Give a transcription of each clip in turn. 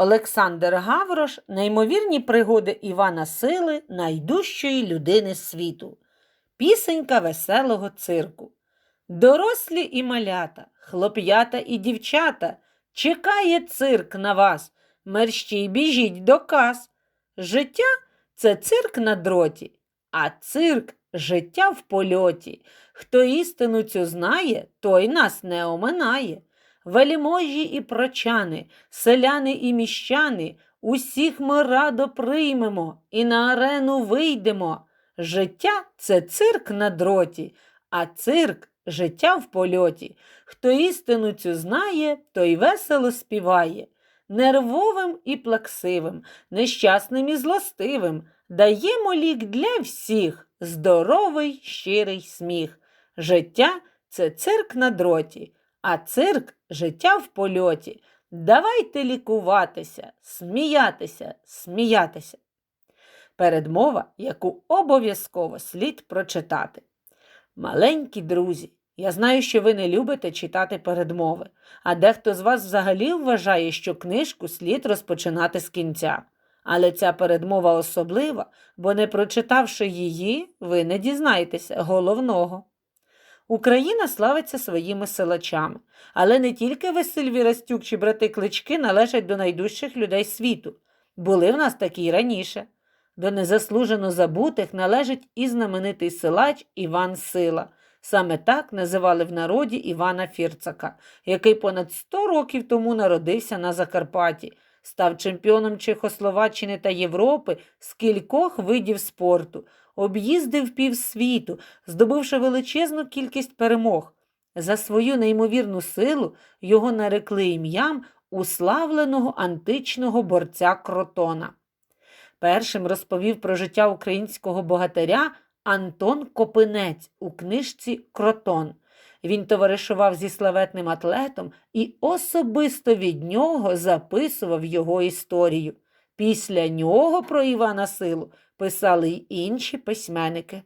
Олександр Гаврош неймовірні пригоди Івана Сили, найдужчої людини світу. Пісенька веселого цирку. Дорослі і малята, хлоп'ята і дівчата, чекає цирк на вас, мерщій біжіть до каз. Життя це цирк на дроті, а цирк життя в польоті. Хто істину цю знає, той нас не оминає. Веліможі і прочани, селяни і міщани, усіх ми радо приймемо і на арену вийдемо. Життя це цирк на дроті, а цирк життя в польоті. Хто істину цю знає, той весело співає. Нервовим і плаксивим, нещасним і злостивим даємо лік для всіх здоровий, щирий сміх. Життя це цирк на дроті, а цирк життя в польоті. Давайте лікуватися, сміятися, сміятися. Передмова, яку обов'язково слід прочитати. Маленькі друзі, я знаю, що ви не любите читати передмови, а дехто з вас взагалі вважає, що книжку слід розпочинати з кінця. Але ця передмова особлива, бо не прочитавши її, ви не дізнаєтеся головного. Україна славиться своїми силачами, але не тільки Василь Вірастюк чи брати Клички належать до найдужчих людей світу. Були в нас такі й раніше. До незаслужено забутих належить і знаменитий силач Іван Сила. Саме так називали в народі Івана Фірцака, який понад 100 років тому народився на Закарпатті, став чемпіоном Чехословаччини та Європи з кількох видів спорту, об'їздив півсвіту, здобувши величезну кількість перемог. За свою неймовірну силу його нарекли ім'ям уславленого античного борця Кротона. Першим розповів про життя українського богатиря Антон Копинець у книжці Кротон. Він товаришував зі славетним атлетом і особисто від нього записував його історію. Після нього про Івана Силу писали й інші письменники.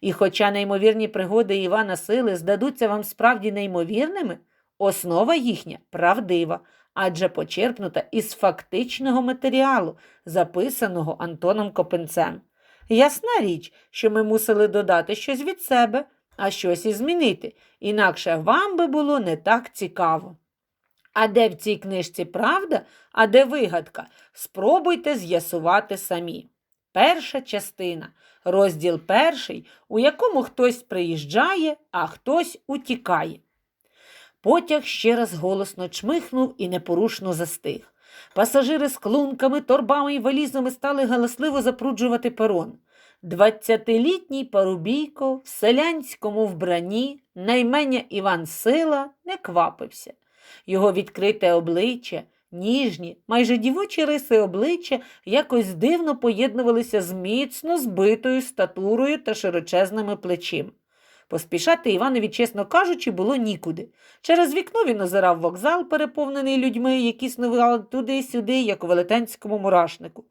І хоча неймовірні пригоди Івана Сили здадуться вам справді неймовірними, основа їхня правдива, адже почерпнута із фактичного матеріалу, записаного Антоном Копенцем. Ясна річ, що ми мусили додати щось від себе, а щось і змінити, інакше вам би було не так цікаво. А де в цій книжці правда, а де вигадка, спробуйте з'ясувати самі. Перша частина, розділ перший, у якому хтось приїжджає, а хтось утікає. Потяг ще раз голосно чмихнув і непорушно застиг. Пасажири з клунками, торбами і валізами стали галасливо запруджувати перон. Двадцятилітній парубійко в селянському вбранні, наймення Іван Сила, не квапився. Його відкрите обличчя, ніжні, майже дівочі риси обличчя якось дивно поєднувалися з міцно збитою статурою та широчезними плечима. Поспішати Іванові, чесно кажучи, було нікуди. Через вікно він озирав вокзал, переповнений людьми, які снували туди-сюди, як у велетенському мурашнику.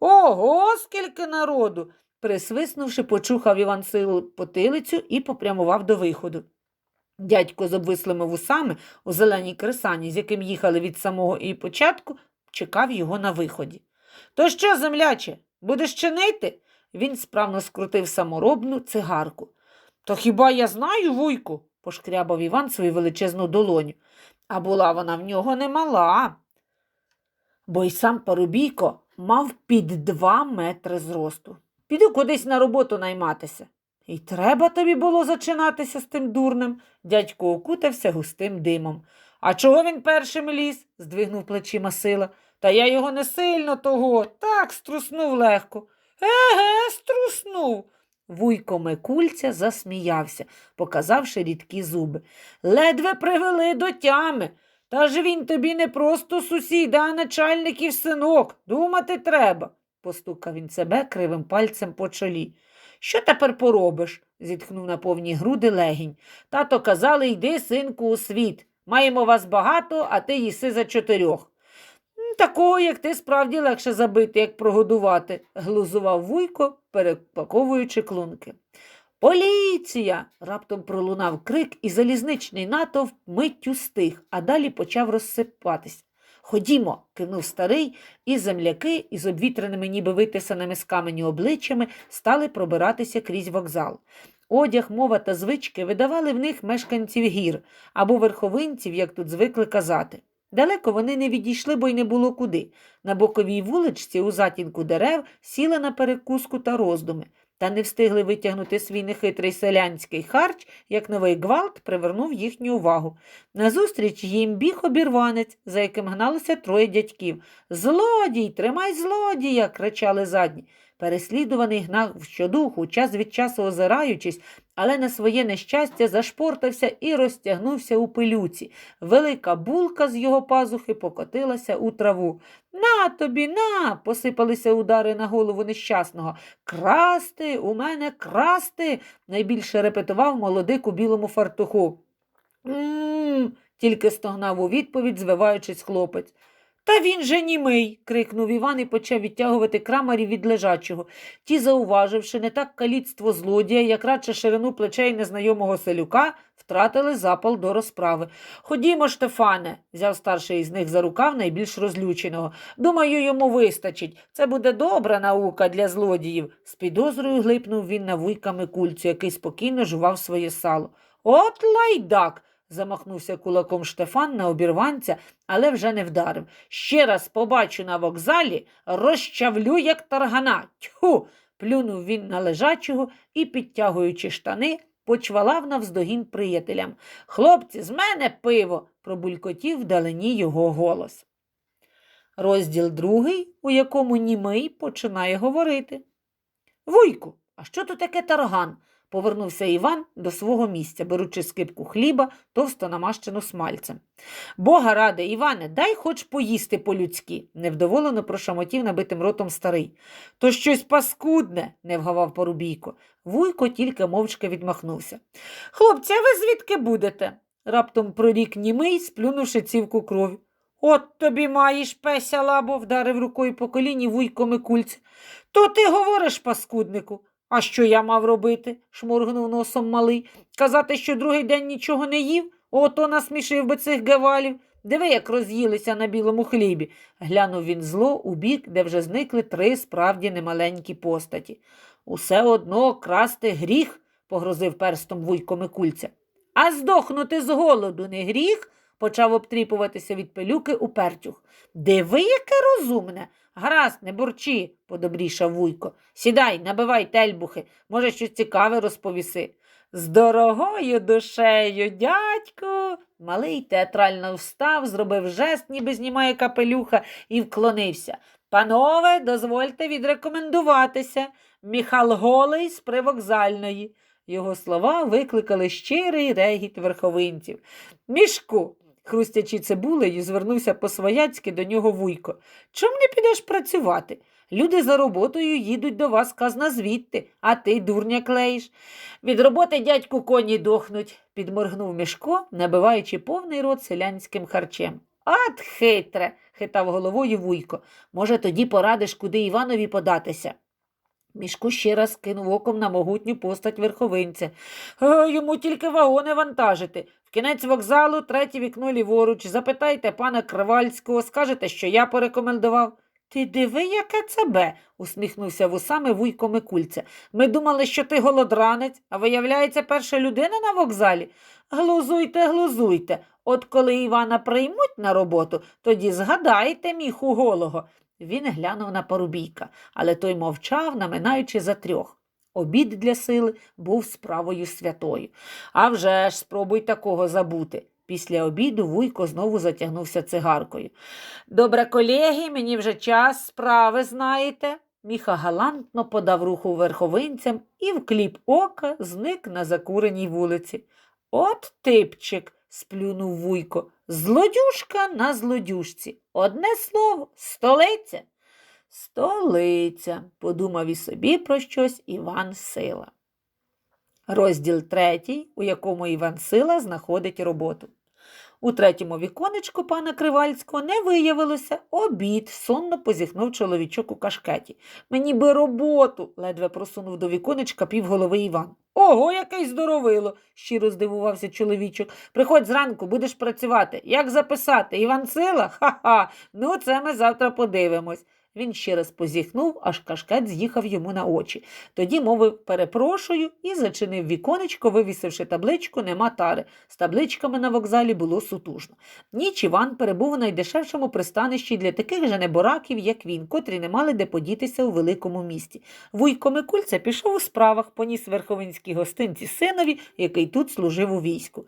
Ого, скільки народу! Присвиснувши, почухав Іван Силу потилицю і попрямував до виходу. Дядько з обвислими вусами у зеленій кресані, з яким їхали від самого і початку, чекав його на виході. То що, земляче, будеш чинити? Він справно скрутив саморобну цигарку. То хіба я знаю, вуйку? пошкрябав Іван свою величезну долоню. А була вона в нього немала. Бо й сам Парубійко мав під два метри зросту. Піду кудись на роботу найматися. І треба тобі було зачинатися з тим дурнем. Дядько окутався густим димом. А чого він першим ліз? здвигнув плечима сила. Та я його не сильно того, так струснув легко. Еге, струснув. Вуйко Микульця засміявся, показавши рідкі зуби. Ледве привели до тями. Та ж він тобі не просто сусід, а начальників синок. Думати треба, постукав він себе кривим пальцем по чолі. Що тепер поробиш? зітхнув на повні груди легінь. Тато казали, йди, синку, у світ. Маємо вас багато, а ти їси за чотирьох. «М, Такого, як ти, справді легше забити, як прогодувати, глузував вуйко, перепаковуючи клунки. Поліція. раптом пролунав крик, і залізничний натовп миттю стих, а далі почав розсипатись. Ходімо, кивнув старий, і земляки із обвітреними, ніби витисаними з каменю обличчями стали пробиратися крізь вокзал. Одяг, мова та звички видавали в них мешканців гір або верховинців, як тут звикли казати. Далеко вони не відійшли, бо й не було куди. На боковій вуличці у затінку дерев сіли на перекуску та роздуми, та не встигли витягнути свій нехитрий селянський харч, як новий гвалт привернув їхню увагу. Назустріч їм біг обірванець, за яким гналося троє дядьків. Злодій, тримай злодія. кричали задні. Переслідуваний гнав щодуху, час від часу озираючись, але на своє нещастя зашпортався і розтягнувся у пилюці. Велика булка з його пазухи покотилася у траву. На тобі, на. посипалися удари на голову нещасного. Красти, у мене красти. найбільше репетував молодик у білому фартуху. М. тільки стогнав у відповідь, звиваючись хлопець. Та він же німий. крикнув Іван і почав відтягувати крамарів від лежачого. Ті, зауваживши не так каліцтво злодія, як радше ширину плечей незнайомого селюка, втратили запал до розправи. Ходімо, Штефане, взяв старший із них за рукав найбільш розлюченого. Думаю, йому вистачить. Це буде добра наука для злодіїв. З підозрою глипнув він на вуйка Микульцю, який спокійно жував своє сало. От лайдак. Замахнувся кулаком Штефан на обірванця, але вже не вдарив. Ще раз побачу на вокзалі, розчавлю, як таргана. Тьху. плюнув він на лежачого і, підтягуючи штани, почвалав навздогін приятелям. Хлопці, з мене пиво, пробулькотів вдалині його голос. Розділ другий, у якому німий починає говорити. Вуйку, а що то таке тарган? Повернувся Іван до свого місця, беручи скипку хліба, товсто намащену смальцем. Бога ради, Іване, дай хоч поїсти по-людськи, невдоволено прошамотів набитим ротом старий. То щось паскудне, не вгавав порубійко. Вуйко тільки мовчки відмахнувся. Хлопці, а ви звідки будете? раптом прорік німий, сплюнувши цівку крові. От тобі маєш, песя лабо, вдарив рукою по коліні вуйко Микульця. То ти говориш, паскуднику. А що я мав робити? шморгнув носом малий. Казати, що другий день нічого не їв? Ото насмішив би цих гевалів. Диви, як роз'їлися на білому хлібі. Глянув він зло у бік, де вже зникли три справді немаленькі постаті. Усе одно красти гріх, погрозив перстом вуйко Микульця. А здохнути з голоду не гріх, почав обтріпуватися від пилюки у пертюх. Диви, яке розумне. Гаразд, не бурчи, подобрішав вуйко. Сідай, набивай тельбухи, може, щось цікаве розповіси. З дорогою душею, дядьку. Малий театрально встав, зробив жест, ніби знімає капелюха, і вклонився. Панове, дозвольте відрекомендуватися. Міхал Голий з привокзальної. Його слова викликали щирий регіт верховинців. Мішку, хрустячи цибулею, звернувся по-свояцьки до нього вуйко. Чом не підеш працювати? Люди за роботою їдуть до вас казна звідти, а ти дурня клеїш. Від роботи дядьку коні дохнуть, підморгнув Мішко, набиваючи повний рот селянським харчем. От хитре, хитав головою вуйко. Може, тоді порадиш, куди Іванові податися. Мішко ще раз кинув оком на могутню постать верховинця. «Е, Йому тільки вагони вантажити. В кінець вокзалу, третє вікно ліворуч. Запитайте пана Кривальського, скажете, що я порекомендував. Ти диви, яке це усміхнувся вусами вуйко Микульця. Ми думали, що ти голодранець, а виявляється, перша людина на вокзалі. Глузуйте, глузуйте. От коли Івана приймуть на роботу, тоді згадайте міху голого. Він глянув на порубійка, але той мовчав, наминаючи за трьох. Обід для сили був справою святою. А вже ж спробуй такого забути. Після обіду Вуйко знову затягнувся цигаркою. Добре, колеги, мені вже час справи знаєте. Міха галантно подав руху верховинцям і в кліп ока зник на закуреній вулиці. От типчик, сплюнув Вуйко, злодюшка на злодюшці. Одне слово, столиця. Столиця, подумав і собі про щось Іван Сила. Розділ третій, у якому Іван Сила знаходить роботу. У третьому віконечку пана Кривальського не виявилося обід, сонно позіхнув чоловічок у кашкеті. Мені би роботу, ледве просунув до віконечка півголови Іван. Ого, який здоровило, щиро здивувався чоловічок. Приходь зранку, будеш працювати. Як записати? Іван Сила? Ха-ха. Ну, це ми завтра подивимось. Він ще раз позіхнув, аж кашкет з'їхав йому на очі. Тоді мовив перепрошую і зачинив віконечко, вивісивши табличку нема тари. З табличками на вокзалі було сутужно. Ніч Іван перебув у найдешевшому пристанищі для таких же небораків, як він, котрі не мали де подітися у великому місті. Вуйко Микульця пішов у справах, поніс верховинські гостинці синові, який тут служив у війську.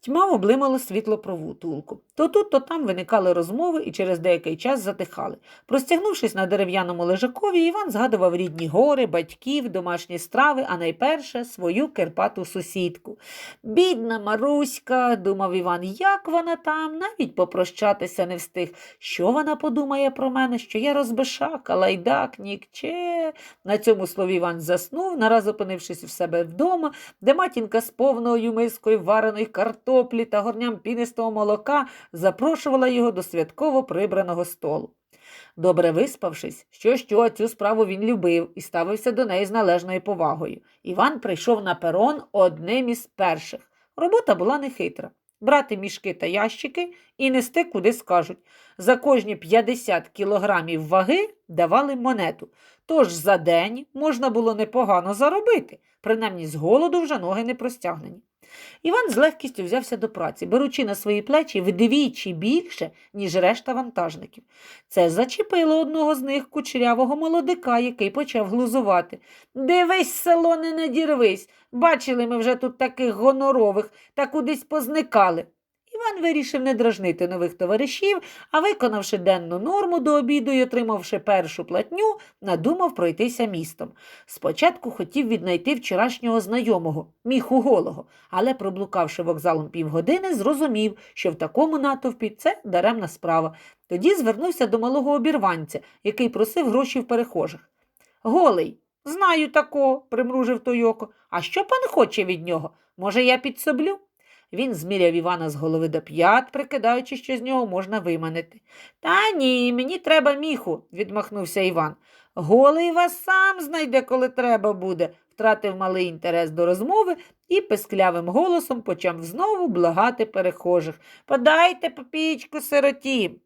Тьма облимало світло провутулку. То тут, то там виникали розмови і через деякий час затихали. Простягнувшись на дерев'яному лежакові, Іван згадував рідні гори, батьків, домашні страви, а найперше свою керпату сусідку. Бідна Маруська, думав Іван, як вона там, навіть попрощатися не встиг. Що вона подумає про мене, що я розбишака, лайдак, нікче. На цьому слові Іван заснув, нараз опинившись в себе вдома, де матінка з повною мискою вареної картоплі та горням пінистого молока запрошувала його до святково прибраного столу. Добре виспавшись, що що цю справу він любив і ставився до неї з належною повагою. Іван прийшов на перон одним із перших. Робота була нехитра. Брати мішки та ящики і нести куди скажуть. За кожні 50 кілограмів ваги давали монету. Тож за день можна було непогано заробити, принаймні з голоду вже ноги не простягнені. Іван з легкістю взявся до праці, беручи на свої плечі вдвічі більше, ніж решта вантажників. Це зачепило одного з них кучерявого молодика, який почав глузувати. Дивись, село, не надірвись. Бачили ми вже тут таких гонорових та кудись позникали. Іван вирішив не дражнити нових товаришів, а виконавши денну норму до обіду і отримавши першу платню, надумав пройтися містом. Спочатку хотів віднайти вчорашнього знайомого, міху голого, але, проблукавши вокзалом півгодини, зрозумів, що в такому натовпі це даремна справа. Тоді звернувся до малого обірванця, який просив гроші в перехожих. Голий, знаю такого, примружив Тойоко. А що пан хоче від нього? Може, я підсоблю? Він зміряв Івана з голови до п'ят, прикидаючи, що з нього можна виманити. Та ні, мені треба міху, відмахнувся Іван. Голий вас сам знайде, коли треба буде, втратив малий інтерес до розмови і песклявим голосом почав знову благати перехожих. Подайте попічку сироті.